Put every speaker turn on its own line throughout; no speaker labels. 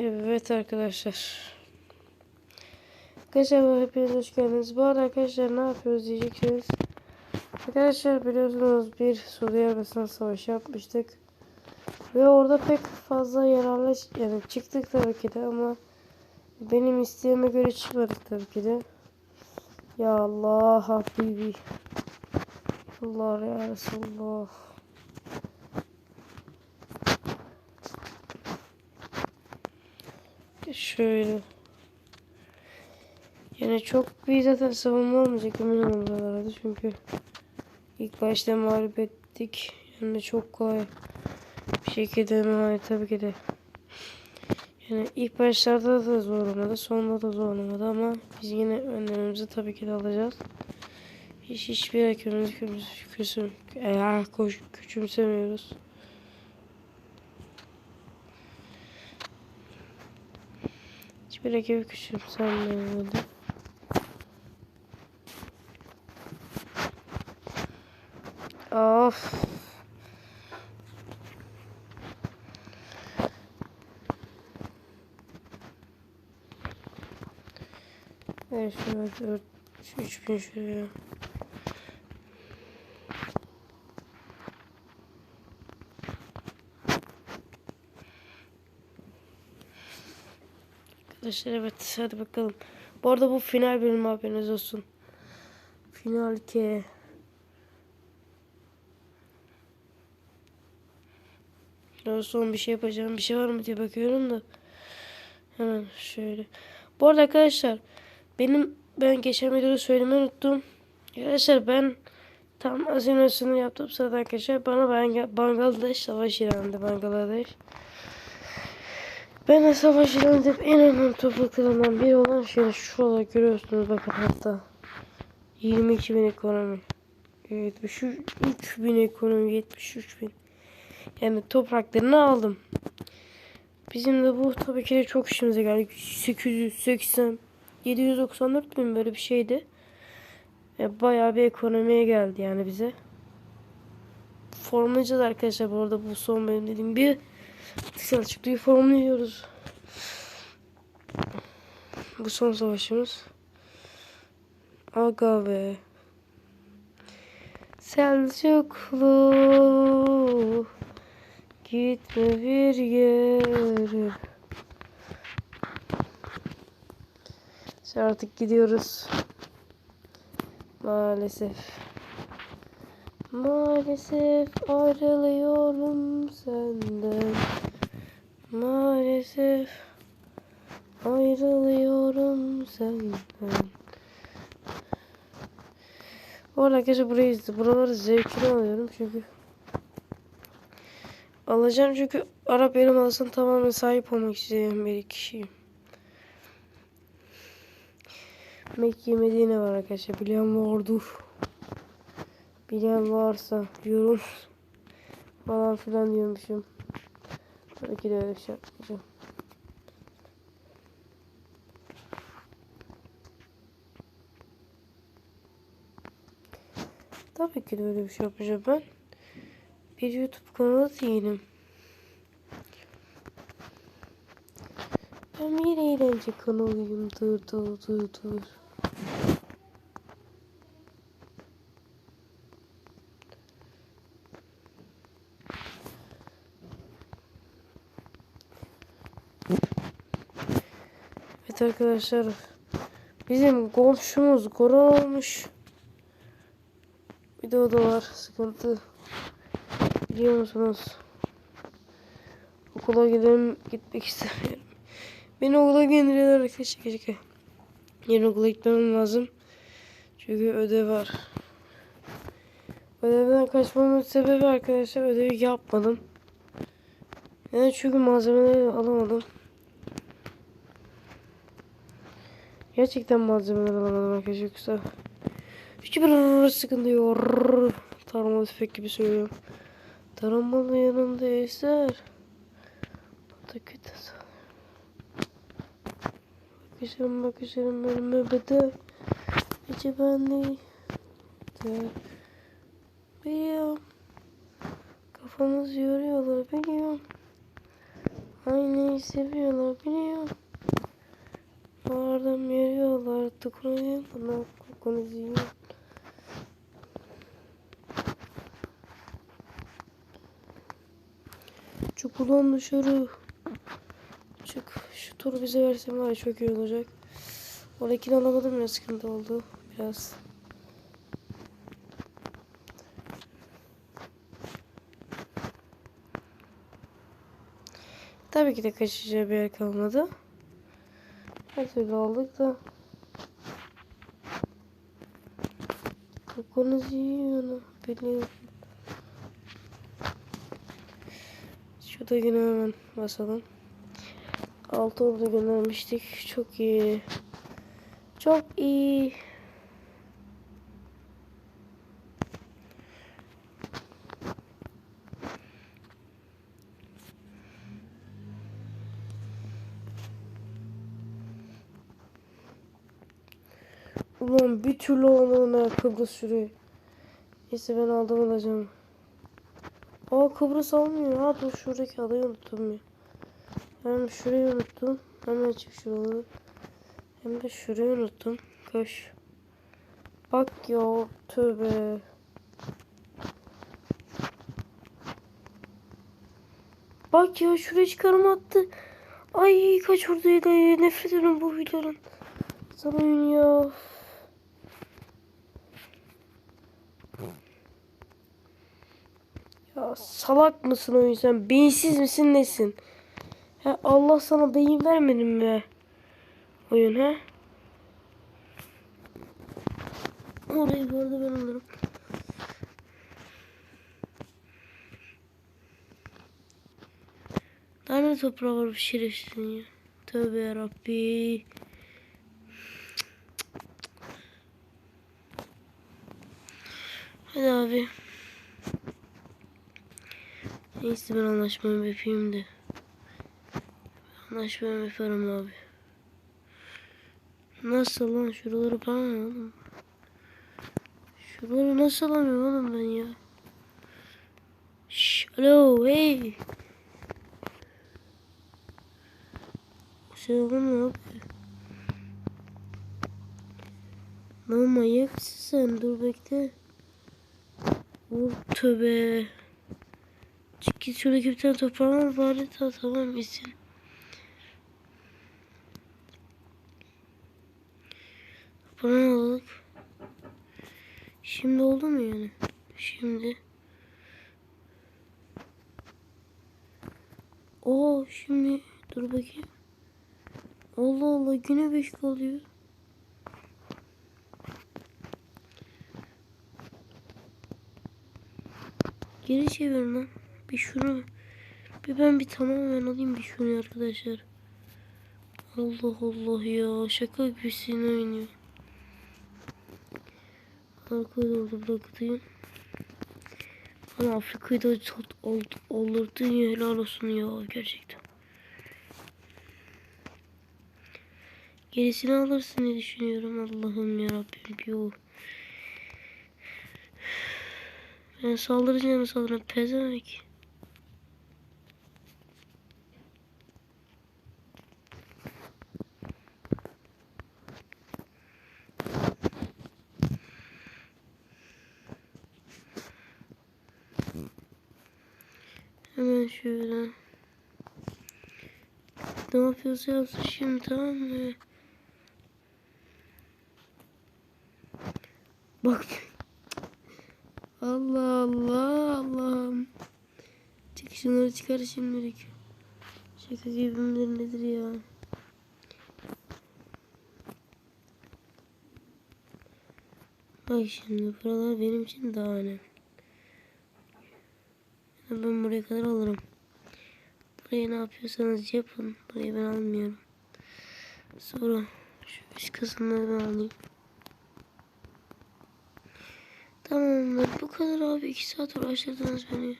Evet arkadaşlar. Arkadaşlar hepiniz hoş geldiniz. Bu arada arkadaşlar ne yapıyoruz diyeceksiniz. Arkadaşlar biliyorsunuz bir Suriye Arabistan savaşı yapmıştık. Ve orada pek fazla yararlı yani çıktık tabii ki de ama benim isteğime göre çıkmadık tabii ki de. Ya Allah Habibi. Allah ya Resulullah. Şöyle. Yani çok bir zaten savunma olmayacak emin olun buralarda çünkü ilk başta mağlup ettik. Yani çok kolay bir şekilde yani tabii ki de. Yani ilk başlarda da zor olmadı, sonunda da zor olmadı ama biz yine önlemimizi tabii ki de alacağız. Hiç hiçbir rakibimizi eğer koş, küçümsemiyoruz. Hiçbir rakibi küçümsenmiyordu. Of. Evet şöyle 4 3000 şuraya. Arkadaşlar evet hadi bakalım. Bu arada bu final bölüm haberiniz olsun. Final ki. Daha son bir şey yapacağım. Bir şey var mı diye bakıyorum da. Hemen şöyle. Bu arada arkadaşlar benim ben geçen videoda söylemeyi unuttum. Arkadaşlar ben tam azimesini yaptım sırada arkadaşlar. Bana Bang Bangladeş savaş ilanı Bangladeş. Ben de savaş edip en önemli topluluklarından biri olan şey şurada görüyorsunuz bakın hatta. 22 bin ekonomi. 73 bin ekonomi 73 bin. Yani topraklarını aldım. Bizim de bu tabii ki de çok işimize geldi. 880 794 bin böyle bir şeydi. E, bayağı bir ekonomiye geldi yani bize. Formlayacağız arkadaşlar bu arada bu son benim dediğim bir Selçuklu'yu formluyoruz. Bu son savaşımız. Aga be. Selçuklu Gitme bir yere. Şimdi artık gidiyoruz. Maalesef. Maalesef ayrılıyorum senden. Maalesef ayrılıyorum senden. Bu arada arkadaşlar burayı izle. Buraları zevkini alıyorum çünkü Alacağım çünkü Arap Yarımadası'na tamamen sahip olmak isteyen bir kişiyim. Mekke Medine var arkadaşlar. Bilen vardır. Bilen varsa yorum falan filan diyormuşum. Tabii ki de öyle şey yapmayacağım. Tabii ki de öyle bir şey yapacağım ben. Bir YouTube kanalı değilim. Ben bir eğlence kanalıyım. Dur dur dur dur. Evet arkadaşlar. Bizim komşumuz korona olmuş. Bir de o da var. Sıkıntı. Biliyor musunuz? Okula gidelim gitmek istemiyorum. Beni okula gönderiyorlar arkadaşlar keşke. Yarın okula gitmem lazım. Çünkü ödev var. Ödevden kaçmamın sebebi arkadaşlar ödevi yapmadım. Yani çünkü malzemeleri alamadım. Gerçekten malzemeler alamadım arkadaşlar yoksa. Hiçbir sıkıntı yok. Taramalı tüfek gibi söylüyorum. Taramalı yanında eser. Pataküte Bakışırım bakışırım ölüme bedel. İçi benli. Biliyorum. Kafamız yoruyorlar biliyorum. Beni seviyorlar biliyorum. Vardım yürüyorlar. Tıkınıyor bana ziyon. Çık ulan dışarı. Çık. Şu turu bize versen var ya çok iyi olacak. Oradakini alamadım ya sıkıntı oldu. Biraz. Tabii ki de kaçacağı bir yer kalmadı. Her türlü aldık da. Kokonu ziyon. Biliyorum. Şurada yine hemen basalım. Altı orada göndermiştik. Çok iyi. Çok iyi. Ulan bir türlü olmadan Kıbrıs şurayı. Neyse ben aldım alacağım. Aa Kıbrıs almıyor. Ha dur şuradaki adayı unuttum ya. Hem şurayı unuttum. Hemen çık şuraları. Hem de şurayı unuttum. Koş. Bak ya tövbe. Bak ya şuraya çıkarım attı. Ay kaç oradaydı. Nefret ediyorum bu videonun. Sana ya. Ya salak mısın oyun sen? Beyinsiz misin nesin? Ya Allah sana beyin vermedi mi? Oyun ha? Orayı bu ben alırım. Daha ne toprağı var bu şerefsizin ya. Tövbe yarabbi. Hadi abi. Neyse ben anlaşmamı yapayım da. Anlaşmamı yaparım abi. Nasıl lan şuraları bana oğlum? Şuraları nasıl alamıyorum oğlum ben ya? Şş, alo hey. Sen oğlum ne yapıyor? Lan manyak mısın sen? Dur bekle. Vur tövbe. Git şuradaki bir tane toprağım var bari ta tamam isin. Toprağını aldık. Şimdi oldu mu yani? Şimdi. Oo şimdi dur bakayım. Allah Allah güne beş kalıyor. Geri çevir lan. Bir şunu. Bir ben bir tamamen alayım bir şunu arkadaşlar. Allah Allah ya. Şaka gibisin oynuyor. Arkayı da orada bırakayım. Ama Afrika'yı da olurdun ya helal olsun ya gerçekten. Gerisini alırsın diye düşünüyorum Allah'ım yarabbim bir o. Ben saldıracağım saldırın pezemek. Hemen şöyle. Ne yapıyorsa yapsın şimdi tamam mı? Bak. Allah Allah Allah'ım. Çık şunları çıkar şimdilik. Şaka gibi midir nedir ya? Bak şimdi buralar benim için daha önemli. Ben buraya kadar alırım. Buraya ne yapıyorsanız yapın. Burayı ben almıyorum. Sonra şu üst kısımları ben alayım. Tamamdır. Bu kadar abi. iki saat uğraştırdınız beni.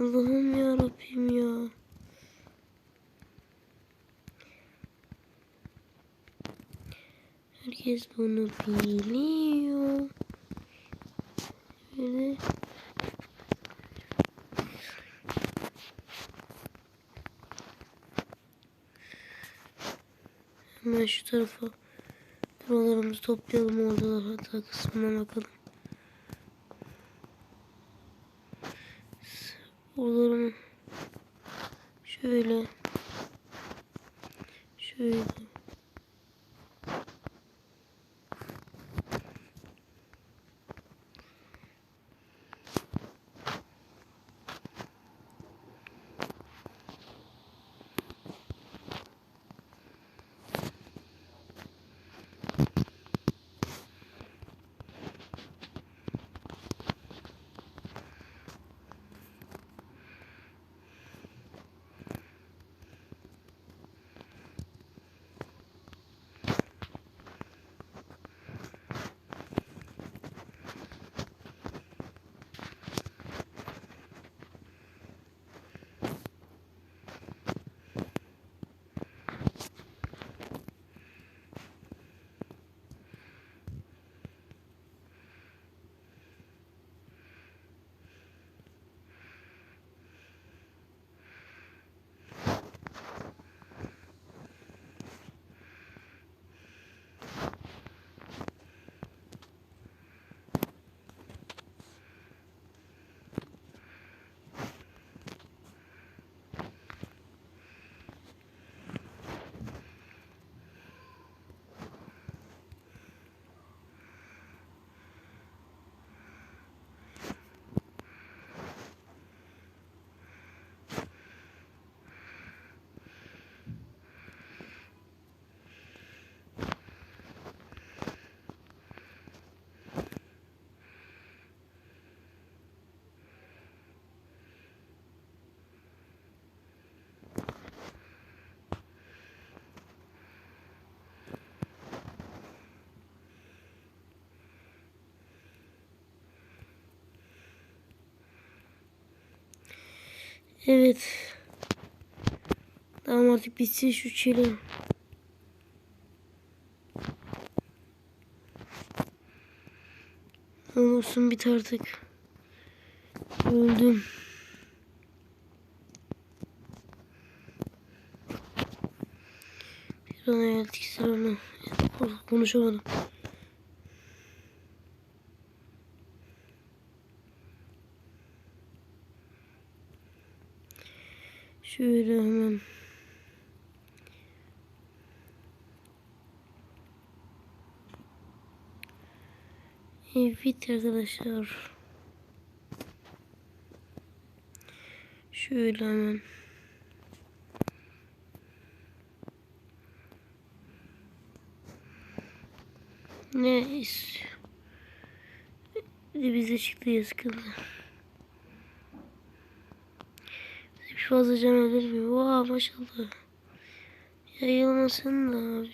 Allah'ım ya ya. Herkes bunu biliyor. Böyle Hemen şu tarafa buralarımızı toplayalım orada hatta kısmına bakalım. Oralarımı şöyle şöyle Evet. Tamam artık bitsin şu çile. Olursun bit artık. Öldüm. Bir an geldik sırana. Konuşamadım. Şöyle hemen. Evet arkadaşlar. Şöyle hemen. Ne istiyor? Bize çıktı yazıklar. Bir fazla can ölür mü? Vaa maşallah. Yayılmasın da abi.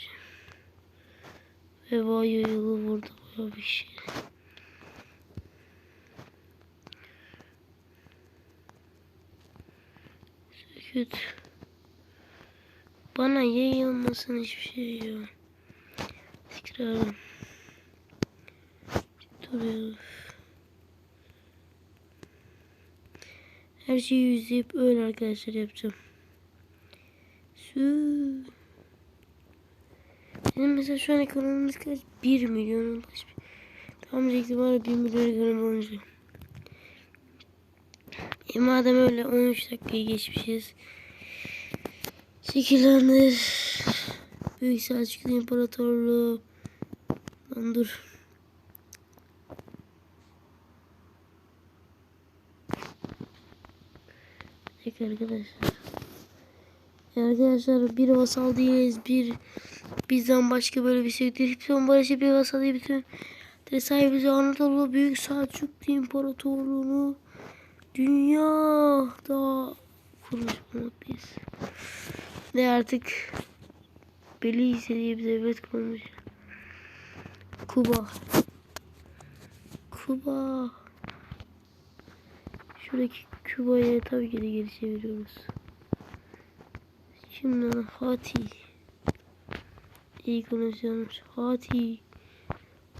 Veba yayılı burada baya bir şey. Kötü. Bana yayılmasın hiçbir şey yok. Tekrarım. Duruyor. Her şeyi yüzleyip öyle arkadaşlar yapacağım. Su. Benim mesela şu an ekonomimiz kaç? 1 milyon ulaşmış. Tam diyecektim var 1 milyon ekonomi olunca. E madem öyle 13 dakikayı geçmişiz. Şekillendir. Büyük Selçuklu İmparatorluğu. Lan dur. Peki arkadaşlar. Arkadaşlar bir vasal değiliz. Bir bizden başka böyle bir şey değil. Hepsi barışı bir vasal değil. Bütün sahibiz Anadolu Büyük Selçuklu İmparatorluğunu dünyada kurmuş bulunmaktayız. Ve artık belli istediği bir devlet kurmuş. Kuba. Kuba. Şuradaki Küba'ya tabii ki de geri çeviriyoruz. Şimdi Fatih. İyi konuşuyormuş. Fatih.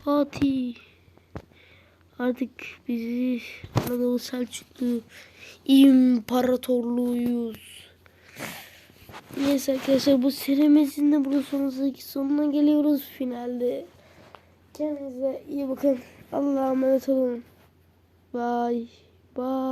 Fatih. Artık bizi Anadolu Selçuklu İmparatorluğuyuz. Neyse arkadaşlar bu serimizin de burada sonuna, sonuna geliyoruz finalde. Kendinize iyi bakın. Allah'a emanet olun. Bye. Bye.